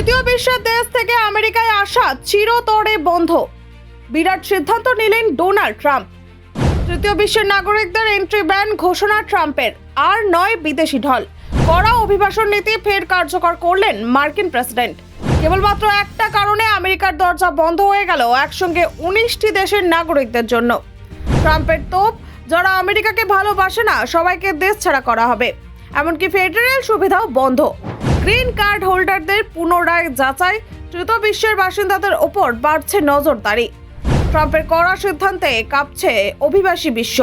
তৃতীয় বিশ্বের দেশ থেকে আমেরিকায় আসা চিরতরে বন্ধ। বিরাট সিদ্ধান্ত নিলেন ডোনাল্ড ট্রাম্প। তৃতীয় বিশ্বের নাগরিকদের এন্ট্রি ব্যান ঘোষণা ট্রাম্পের, আর নয় বিদেশি ঢল। কড়া অভিবাসন নীতি ফের কার্যকর করলেন মার্কিন প্রেসিডেন্ট। কেবলমাত্র একটা কারণে আমেরিকার দরজা বন্ধ হয়ে গেল একসঙ্গে উনিশটি দেশের নাগরিকদের জন্য। ট্রাম্পের তোপ, যারা আমেরিকাকে ভালোবাসে না, সবাইকে দেশ ছাড়া করা হবে। এমনকি ফেডারেল সুবিধাও বন্ধ। গ্রিন কার্ড হোল্ডারদের পুনরায় যাচাই তৃতীয় বিশ্বের বাসিন্দাদের ওপর বাড়ছে নজরদারি। ট্রাম্পের কড়া সিদ্ধান্তে কাঁপছে অভিবাসী বিশ্ব।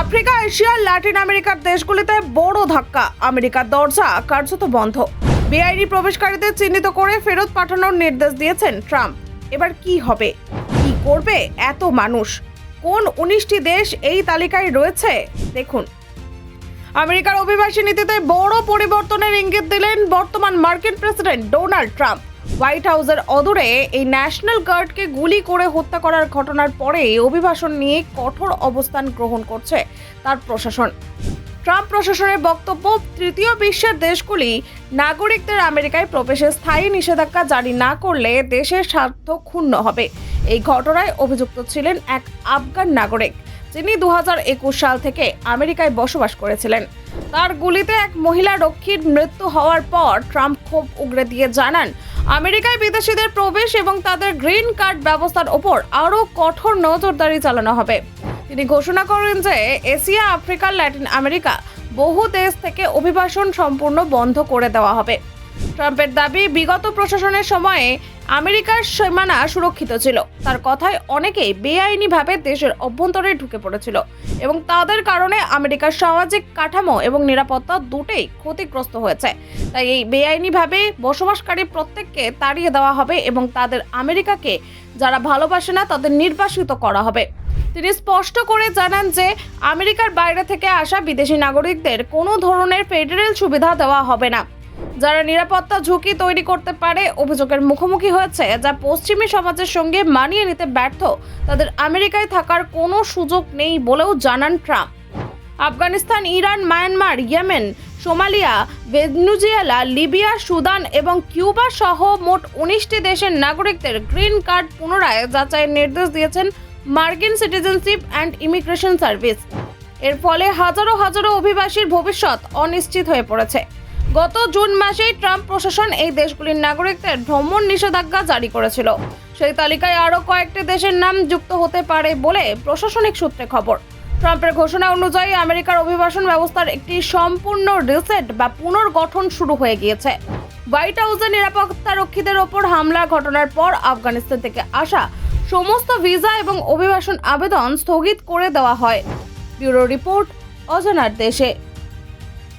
আফ্রিকা, এশিয়া, ল্যাটিন আমেরিকার দেশগুলিতে বড় ধাক্কা, আমেরিকার দরজা কার্যত বন্ধ। বেআইনি প্রবেশকারীদের চিহ্নিত করে ফেরত পাঠানোর নির্দেশ দিয়েছেন ট্রাম্প। এবার কি হবে? কি করবে এত মানুষ? কোন উনিশটি দেশ এই তালিকায় রয়েছে? দেখুন। আমেরিকার অভিবাসী নীতিতে বড় পরিবর্তনের ইঙ্গিত দিলেন বর্তমান মার্কিন প্রেসিডেন্ট ডোনাল্ড ট্রাম্প। হোয়াইট হাউসের অদূরে এই ন্যাশনাল গার্ডকে গুলি করে হত্যা করার ঘটনার পরে অভিবাসন নিয়ে কঠোর অবস্থান গ্রহণ করছে তার প্রশাসন। ট্রাম্প প্রশাসনের বক্তব্য, তৃতীয় বিশ্বের দেশগুলি নাগরিকদের আমেরিকায় প্রবেশে স্থায়ী নিষেধাজ্ঞা জারি না করলে দেশের স্বার্থ ক্ষুণ্ণ হবে। এই ঘটনায় অভিযুক্ত ছিলেন এক আফগান নাগরিক। যিনি দু সাল থেকে আমেরিকায় বসবাস করেছিলেন। তার গুলিতে এক মহিলা রক্ষীর মৃত্যু হওয়ার পর ট্রাম্প ক্ষোভ উগরে দিয়ে জানান, আমেরিকায় বিদেশিদের প্রবেশ এবং তাদের গ্রিন কার্ড ব্যবস্থার ওপর আরও কঠোর নজরদারি চালানো হবে। তিনি ঘোষণা করেন যে, এশিয়া, আফ্রিকা, ল্যাটিন আমেরিকা বহু দেশ থেকে অভিবাসন সম্পূর্ণ বন্ধ করে দেওয়া হবে। ট্রাম্পের দাবি, বিগত প্রশাসনের সময়ে আমেরিকার সীমানা সুরক্ষিত ছিল। তার কথায় অনেকেই বেআইনিভাবে দেশের অভ্যন্তরে ঢুকে পড়েছিল এবং তাদের কারণে আমেরিকার সামাজিক কাঠামো এবং নিরাপত্তা দুটোই ক্ষতিগ্রস্ত হয়েছে। তাই এই বেআইনিভাবে বসবাসকারী প্রত্যেককে তাড়িয়ে দেওয়া হবে এবং তাদের আমেরিকাকে যারা ভালোবাসে না, তাদের নির্বাসিত করা হবে। তিনি স্পষ্ট করে জানান যে, আমেরিকার বাইরে থেকে আসা বিদেশি নাগরিকদের কোনো ধরনের ফেডারেল সুবিধা দেওয়া হবে না। যারা নিরাপত্তা ঝুঁকি তৈরি করতে পারে, অভিযোগের মুখোমুখি হয়েছে। যা পশ্চিমী সমাজের সঙ্গে মানিয়ে নিতে ব্যর্থ। তাদের আমেরিকায় থাকার কোনো সুযোগ নেই বলেও জানান Trump. Afghanistan, Iran, Myanmar, Yemen, Somalia, Venezuela, Libya, Sudan এবং কিউবা সহ মোট উনিশটি দেশের নাগরিকদের গ্রিন কার্ড পুনরায় যাচাইয়ের নির্দেশ দিয়েছেন মার্কিন সিটিজেনশিপ অ্যান্ড ইমিগ্রেশন সার্ভিস। এর ফলে হাজারো হাজারো অভিবাসীর ভবিষ্যৎ অনিশ্চিত হয়ে পড়েছে। গত জুন মাসেই ট্রাম্প প্রশাসন এই দেশগুলির নাগরিকদের ভ্রমণ নিষেধাজ্ঞা জারি করেছিল। সেই তালিকায় আরও কয়েকটি দেশের নাম যুক্ত হতে পারে বলে প্রশাসনিক সূত্রে খবর। ট্রাম্পের ঘোষণা অনুযায়ী আমেরিকার অভিবাসন ব্যবস্থার একটি সম্পূর্ণ রিসেট বা পুনর্গঠন শুরু হয়ে গিয়েছে। হোয়াইট হাউসের নিরাপত্তা রক্ষীদের ওপর হামলা ঘটনার পর আফগানিস্তান থেকে আসা সমস্ত ভিসা এবং অভিবাসন আবেদন স্থগিত করে দেওয়া হয়। ব্যুরো রিপোর্ট অজানার দেশে।